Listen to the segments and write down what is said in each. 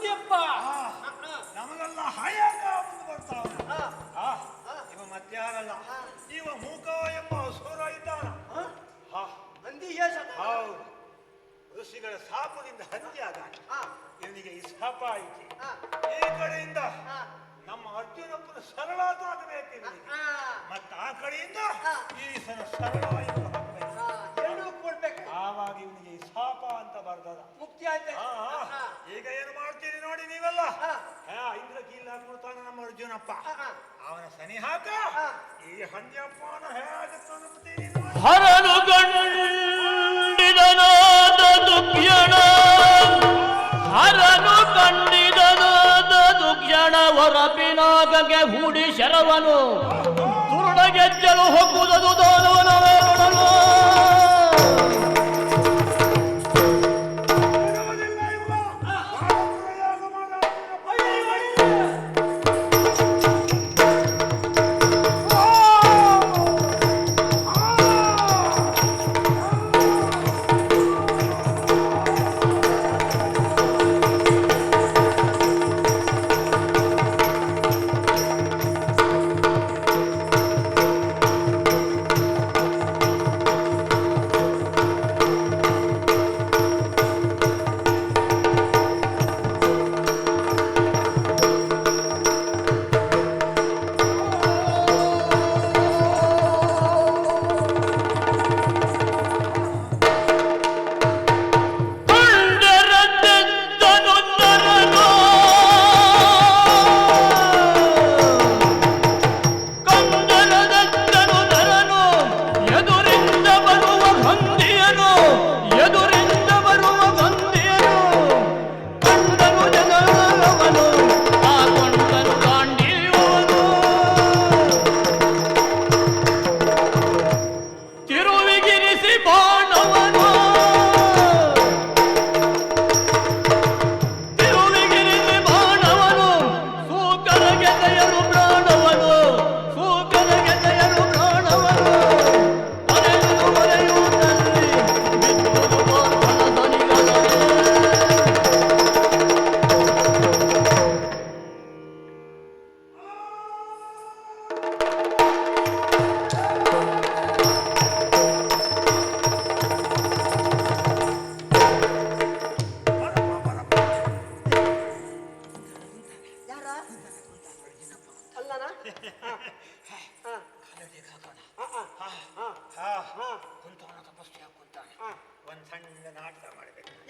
ಸತ್ಯಪ್ಪ ನಮಗೆಲ್ಲ ಹಯಾಕ ಮುಂದೆ ಬರ್ತಾವ ಇವ ಮತ್ತಾರಲ್ಲ ಇವ ಮೂಕ ಎಂಬ ಅಸುರ ಇದ್ದಾನ. ಹಂದಿ ಹೌದು. ಋಷಿಗಳ ಶಾಪದಿಂದ ಹತ್ಯೆ ಆದ ಇವನಿಗೆ ಈ ಶಾಪ ಆಯ್ತು ಈ ಕಡೆಯಿಂದ ನಮ್ಮ ಅರ್ಜುನಪ್ಪನ ಸರಳಾತ ಆಗಬೇಕು ಇವನಿಗೆ ಮತ್ತೆ ಆ. ಕಡೆಯಿಂದ ಈ ಸರಳ ಆವಾಗ ಇವನಿಗೆ ಈ ಶಾಪ ಅಂತ ಬರ್ತದ ಮುಕ್ತಿ ಆಯ್ತು. ಆ, ಆ, ಈಗ ಏನು ಮಾಡ್ತೀರಿ ನೋಡಿ ನೀವೆಲ್ಲ? ಹಾ. ಹಾ, ಇಂದ್ರ ಕೀಲ್ ಹಾಕ್ಬಿಡ್ತಾನೆ ನಮ್ಮ ಅರ್ಜುನಪ್ಪ. ಅವನ ಸನಿ ಹಾಕ. ಹಾ. ಈ ಹಂಜಪ್ಪನ ಹೇಗೆ ತಲುಪ್ತೀರಿ ನೋಡಿ. ಹರನು ಕಂಡಿದನಾದ ದುಃಖ್ಯಣ ಹರನು ಕಂಡಿದನಾದ ದುಗ್ಯಣ ಹೊರಪಿನಾಗಗೆ ಹೂಡಿ ಶರವನು. ದುರುಡ ಗೆಜ್ಜಲು ಹೊಕ್ಕುವುದು ದಾನವನ.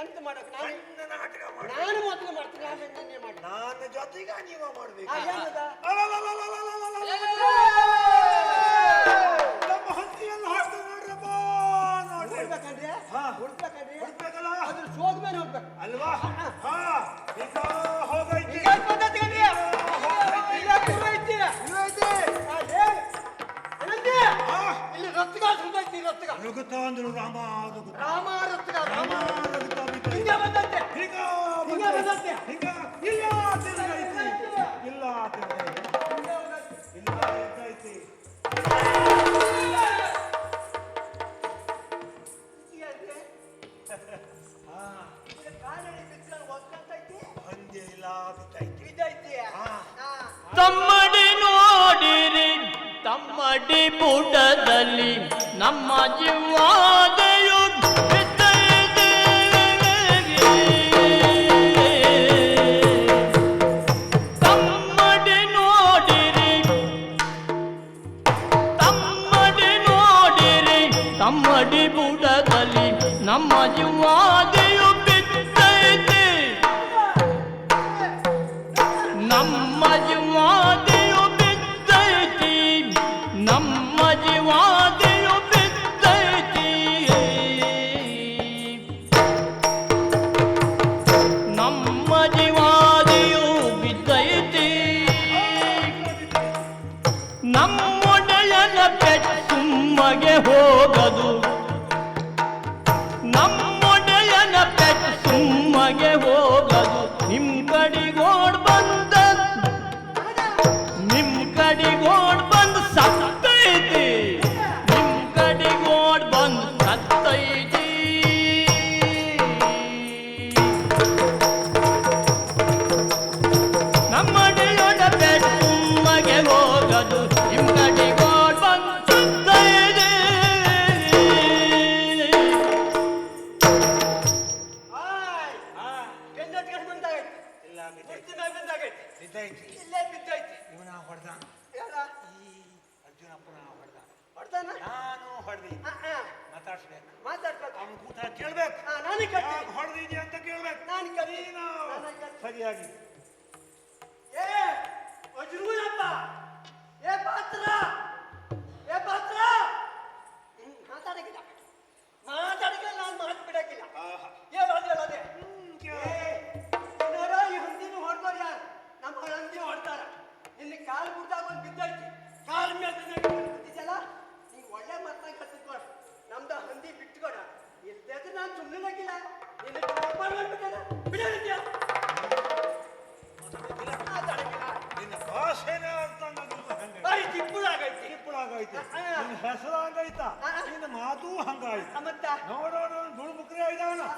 ಎಂತ ಮಾಡಕ್ ನಾನು ನಾಟಕ ನಾನು ಮಾಡ್ತೀನಿ ಜೊತೆಗ ನೀವ ಮಾಡ್ಬೇಕು. ಆ, ಏನದ? ಹಾ. ಅಲ್ವಾ? ಹಾ. ಈಗ ಈಗ ಅದೇ. ಇಲ್ಲಿ ರತ್ಗ ಸುದ್ದೈತಿ ರತ್ಗ ರಾಮ ಅದು ರಾಮ ಕೂಟ ಕೇಳ್ಬೇಕು. ಹಾ, ನಾನೇ ಹೊಡೆದಿದ್ಯಾ ಅಂತ ಕೇಳ್ಬೇಕು. ನಾನು ಕಲಿ ನೀನು. ನಾನೇ ಕಟ್ಟಿ. ಸರಿಯಾಗಿ. ಏ ಅಜ್ರೂಯಪ್ಪ ಏ ಪಾತ್ರ! ಏ ಪಾತ್ರ! ಹ್ಮ್, ಮಾತಾಡಕ್ಕಿಲ್ಲ. ಮಾತಾಡಕ್ಕೆ ನಾನು ಮಾತು ಬಿಡಕ್ಕಿಲ್ಲ. ಆಹಾ. ಏ ಅದೇ ಹ್ಮ್, ಏ. ಏನಾರ ಈ ಹಂದಿನ ಹೊಡ್ದವ್ರು ಯಾರು? ನಮ್ಮ ಹಂದಿ ಹೊಡ್ತಾರ. ಇಲ್ಲಿ ಕಾಲು ಬಿಡ್ದಾಗ ಒಂದು ಬಿದ್ದೈತಿ ಕಾಲು ಮೇಲೆ ಬಿದ್ದಿದ್ದಲ್ಲ ನೀನು ಒಳ್ಳೆ ಮಾತಾಗ ಕತ್ತಿದ್ಕೊಡ ತಿಪ್ಪುಳಾಗೈತಿ ತಿಪ್ಪಳಾಗೈತೆ ಹಾ. ನಿನ್ನ ಹೆಸರು ಹಂಗಾಯ್ತ. ನಿನ್ನ ಮಾತು ಹಂಗಾಯ್ತು ಮತ್ತ? ನೋಡೋಣ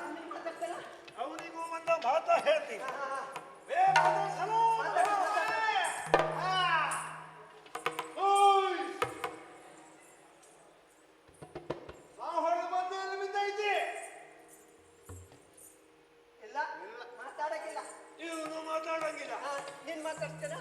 ನೀನ್ ಮಾತಾಡ್ತಾರ? ಅವನಿಗೂ ಒಂದ ಮಾತ ಹೇಳ್ತೀನಿ. ಮಾತಾಡಂಗಿಲ್ಲ. ಹಾ. ಏ ಮಾತಾಡ್ಸಲು?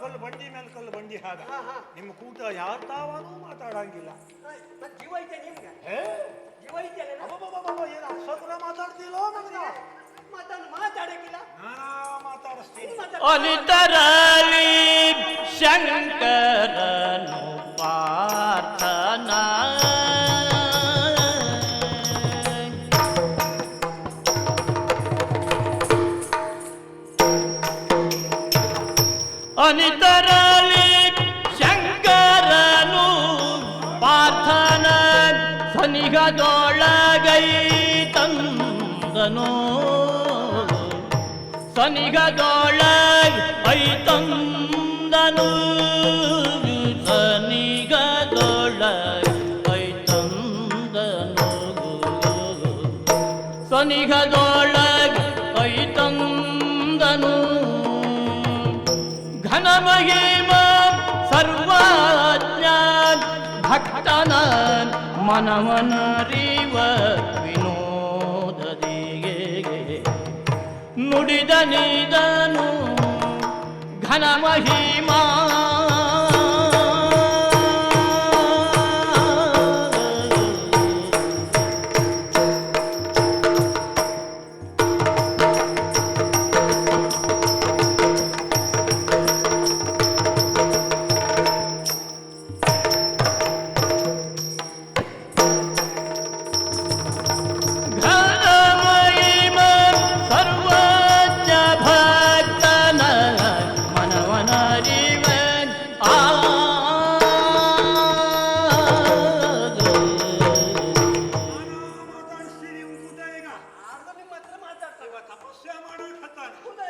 ಕಲ್ಲು ಬಂಡಿ ಮೇಲೆ ಕಲ್ಲು ಬಂಡಿ ಹಾಗ ಹಾ, ಹಾ. ನಿಮ್ಮ ಕೂಟ ಯಾರು ತಾವನು ಮಾತಾಡಂಗಿಲ್ಲ. ಮತ್ ಜೀವ ಐತೆ ನಿಮ್ಗೆ? ಏ ಜೀವ ಐತೆ ಅಲ್ಲ ಅಬ್ಬಬ್ಬಬ್ಬಬ್ಬ, ಏನು ಅಸತ್ರ ಮಾತಾಡ್ತಿಲ್ಲೋ ಮಗನ ಮಾತಾಡ ಮಾತಾಡಕ್ಕಿಲ್ಲ ನಾನಾ ಮಾತಾಡಿಸ್ತೀನಿ. ನೀನ್ ಮಾತಾಡ ಅನಿತರಲಿ ಶಂಕರನು ಪಾರ್ಥನ. ಅನಿತರಲಿ ಶಂಕರನು ಪಾರ್ಥನ ಸನಿಗದೊಳಗೈ ತಂದನು ಸನಿಗದೊಳಗ್ ಐತಂದನು ಸನಿಗದೊಳಗ್ ತಂದನು ಸನಿಗದೊಳಗ್ ಐತಂದನು ಘನ ಮಹಿಮ ಸರ್ವಜ್ಞ ಭಕ್ತನ ಮನವನರಿವ ವಿನೋದದಿಗೆ ನುಡಿದ ನಿದನು ಘನ ಮಹಿಮಾ ಇವ ತಪಸ್ಸೆ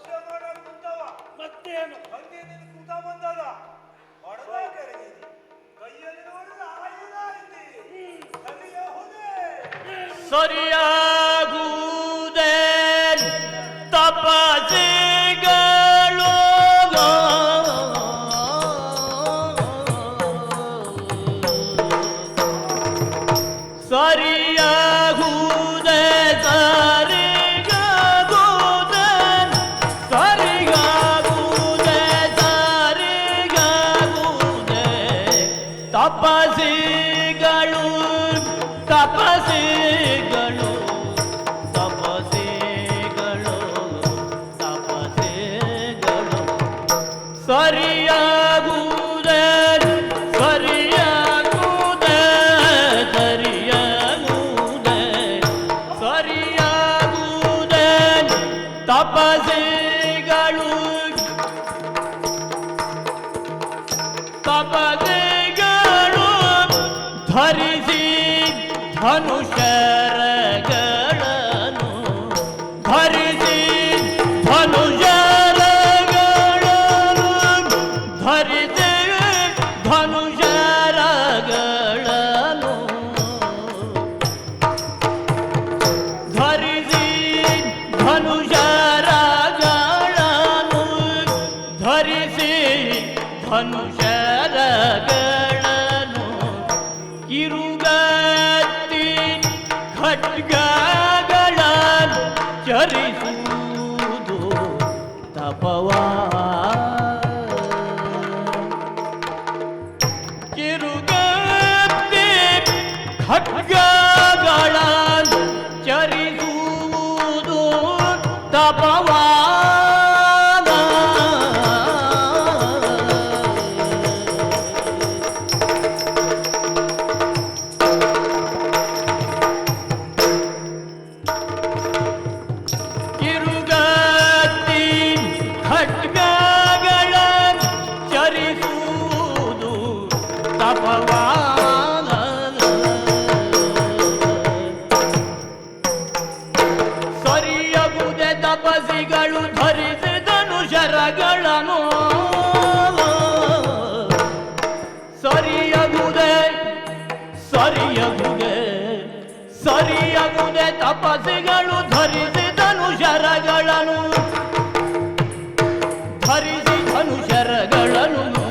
ತಪಸ್ಸೆ ಮಾಡಕ್ ಕುಂತವ ಮತ್ತೇನು? ಹಂಗೆ ನೀನು ಕೂತ ಬಂದದ. ಹೊಡೆದ ಕೆಳಗಿದೆ ಕೈಯಲ್ಲಿ ನೋಡಿದ ಆಯುಧ ಐತಿ ಸರಿಯ ಹುದೆ ಸರಿಯಾಗುವುದೇ ತಪಸಿಗಳು ತಪದೆಗಳು ಧರಿಸಿ ಧನುಷರಗಳನ್ನು ಧನುಷರಗಳನ್ನು ಕಿರುಗತ್ತಿ ಖಡ್ಗಗಳ ಚರಿಸುವುದು ತಪವಾ. ಕಿರುಗತ್ತಿ ಖಡ್ಗಗಳ ಚರಿಸುವುದು ತಪವಾದ ತಪಸಿಗಳು ಧರಿಸಿದನು ಶರಗಳನ್ನು. ಸರಿಯಗುದೆ ಸರಿಯಗುದೆ ಸರಿಯಗುದೆ ತಪಸಿಗಳು ಧರಿಸಿದನು ಶರಗಳನ್ನು. ಧರಿಸಿದನು ಧನುಷರಗಳನ್ನು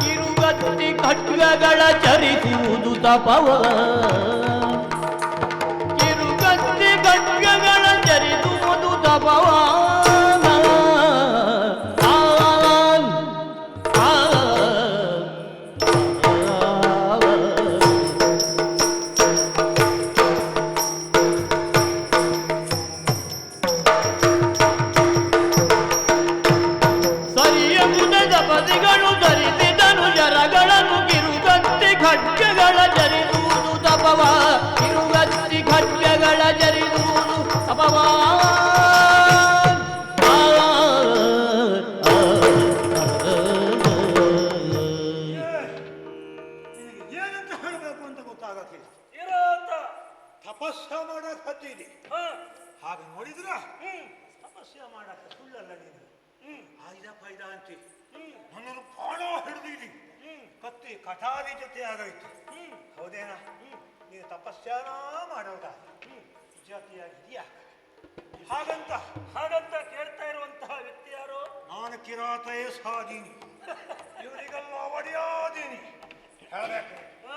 ಕಿರುಗತ್ತಿ ಖಡ್ಗಗಳ ಚರಿಸುವುದು ತಪವ. ಚರಿಸುವುದು ಹೌದೇನಾ ನೀನು ತಪಸ್ಯಾನ ಮಾಡೋದ. ಜೊತೆಯಾಗಿದೆಯಾ ಹಾಗಂತ ಹಾಗಂತ ಕೇಳ್ತಾ ಇರುವಂತಹ ವ್ಯಕ್ತಿ ಯಾರು? ನಾನು ಕಿರಾತಯೇ ಸಾದೀನಿ ಇವರಿಗೆಲ್ಲ ಒಡೆಯಾದೀನಿ. ಹೇಳಬೇಕು. ಆ,